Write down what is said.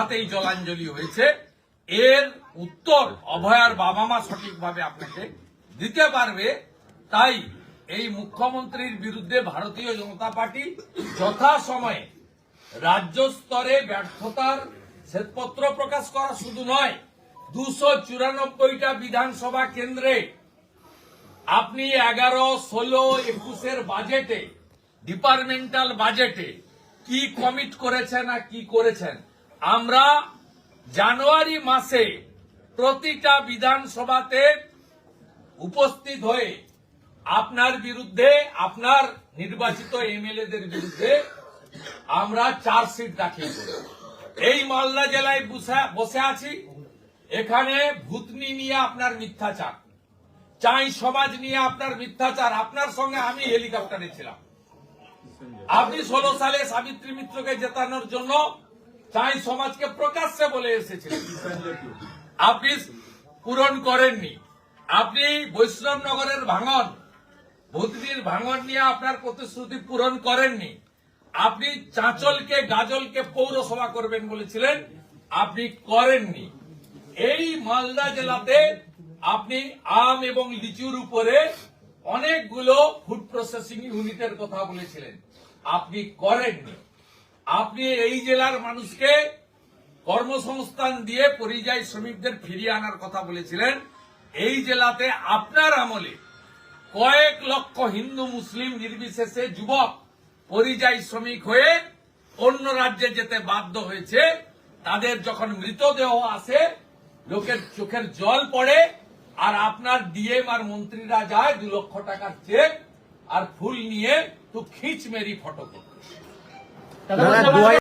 হাতেই জলাঞ্জলি হয়েছে। এর উত্তর অভয়ার বাবা মা সঠিকভাবে আপনাকে দিতে পারবে। তাই এই মুখ্যমন্ত্রীর বিরুদ্ধে ভারতীয় জনতা পার্টি যথাসময়ে রাজ্য স্তরে ব্যর্থতার শ্বেতপত্র প্রকাশ করা শুধু নয়, দুশো চুরানব্বইটা বিধানসভা কেন্দ্রে আপনি এগারো, ষোলো, একুশের বাজেটে ডিপার্টমেন্টাল বাজেটে কি কমিট করেছেন আর কি করেছেন আমরা জানুয়ারি মাসে প্রতিটা বিধানসভাতে উপস্থিত হয়ে আপনার বিরুদ্ধে, আপনার নির্বাচিত এমএলএদের বিরুদ্ধে আমরা চার্জশিট দাখিল করি। এই মালদা জেলায় বসে- আছি। এখানে ভূতনি নিয়ে আপনার মিথ্যাচার। চাই সমাজ নিয়ে আপনার মিথ্যাচার। আপনার সঙ্গে আমি হেলিকপ্টারে ছিলাম। আপনি ষোলো সালে সাবিত্রী মিত্রকে জেতানোর জন্য চাই সমাজকে প্রকাশ্যে বলে এসেছিলেন। আপনি পূরণ করেননি। আপনি বৈষ্ণবনগরের ভাঙন ভূতনির ভাঙন নিয়ে আপনার প্রতিশ্রুতি পূরণ করেননি। আপনি চাঁচলকে, গাজলকে পৌরসভা করবেন বলেছিলেন, আপনি করেননি। এই মালদা জেলাতে আপনি আম এবং লিচুর উপরে অনেকগুলো ফুড প্রসেসিং ইউনিটের কথা বলেছিলেন। আপনি করেননি। আপনি এই জেলার মানুষকে কর্মসংস্থান দিয়ে পরিযায়ী শ্রমিকদের ফিরিয়ে আনার কথা বলেছিলেন। এই জেলাতে আপনার আমলে কয়েক লক্ষ হিন্দু মুসলিম নির্বিশেষে যুবক পরিযায়ী শ্রমিক হয়ে অন্য রাজ্যে যেতে বাধ্য হয়েছে। তাদের যখন মৃতদেহ আসে, লোকের চোখের জল পড়ে, আর আপনার ডিএম আর মন্ত্রীরা যায় দু লক্ষ টাকার চেক আর ফুল নিয়ে তো খিচ মেরি ফটো দাদা, দু